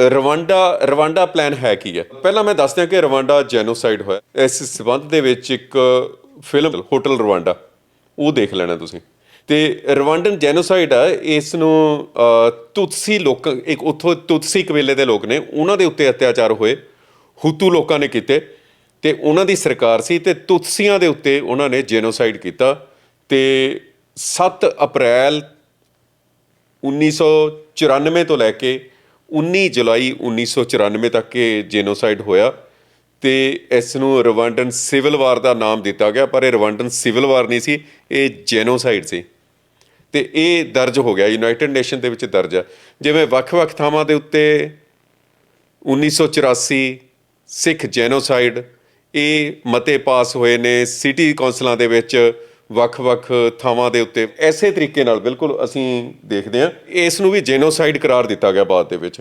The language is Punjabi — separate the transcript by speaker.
Speaker 1: ਰਵਾਂਡਾ ਰਵਾਂਡਾ ਪਲਾਨ ਹੈ ਕੀ ਹੈ? ਪਹਿਲਾਂ ਮੈਂ ਦੱਸਦਿਆਂ ਕਿ ਰਵਾਂਡਾ ਜੈਨੋਸਾਈਡ ਹੋਇਆ। ਇਸ ਸਬੰਧ ਦੇ ਵਿੱਚ ਇੱਕ ਫਿਲਮ ਹੋਟਲ ਰਵਾਂਡਾ ਉਹ ਦੇਖ ਲੈਣਾ ਤੁਸੀਂ। ਤੇ ਰਵਾਂਡਨ ਜੈਨੋਸਾਈਡ ਆ ਇਸ ਨੂੰ ਤੁਤਸੀ ਲੋਕ, ਇੱਕ ਉੱਥੋਂ ਤੁਤਸੀ ਕਬੀਲੇ ਦੇ ਲੋਕ ਨੇ, ਉਹਨਾਂ ਦੇ ਉੱਤੇ ਅਤਿਆਚਾਰ ਹੋਏ। ਹੁਤੂ ਲੋਕਾਂ ਨੇ ਕੀਤੇ, ਤੇ ਉਹਨਾਂ ਦੀ ਸਰਕਾਰ ਸੀ ਤੇ ਤੁਤਸੀਆਂ ਦੇ ਉੱਤੇ ਉਹਨਾਂ ਨੇ ਜੈਨੋਸਾਈਡ ਕੀਤਾ। ਤੇ 7 ਅਪ੍ਰੈਲ 1994 ਤੋਂ ਲੈ ਕੇ 19 ਜੁਲਾਈ 1994 ਤੱਕ ਇਹ ਜੈਨੋਸਾਈਡ ਹੋਇਆ ਤੇ ਇਸ ਨੂੰ ਰਵਾਂਡਨ ਸਿਵਲ ਵਾਰ ਦਾ ਨਾਮ ਦਿੱਤਾ ਗਿਆ, ਪਰ ਇਹ ਰਵਾਂਡਨ ਸਿਵਲ ਵਾਰ ਨਹੀਂ ਸੀ, ਇਹ ਜੈਨੋਸਾਈਡ ਸੀ। ਤੇ ਇਹ ਦਰਜ ਹੋ ਗਿਆ ਯੂਨਾਈਟਿਡ ਨੇਸ਼ਨ ਦੇ ਵਿੱਚ ਦਰਜ ਹੈ। ਜਿਵੇਂ ਵੱਖ-ਵੱਖ ਥਾਵਾਂ ਦੇ ਉੱਤੇ 1984 ਸਿੱਖ ਜੈਨੋਸਾਈਡ ਇਹ ਮਤੇ ਪਾਸ ਹੋਏ ਨੇ ਸਿਟੀ ਕੌਂਸਲਾਂ ਦੇ ਵਿੱਚ ਵੱਖ-ਵੱਖ ਥਾਵਾਂ ਦੇ ਉੱਤੇ। ਐਸੇ ਤਰੀਕੇ ਨਾਲ ਬਿਲਕੁਲ ਅਸੀਂ ਦੇਖਦੇ ਹਾਂ। ਇਸ ਨੂੰ ਵੀ ਜੈਨੋਸਾਈਡ ਕਰਾਰ ਦਿੱਤਾ ਗਿਆ ਬਾਅਦ ਦੇ ਵਿੱਚ।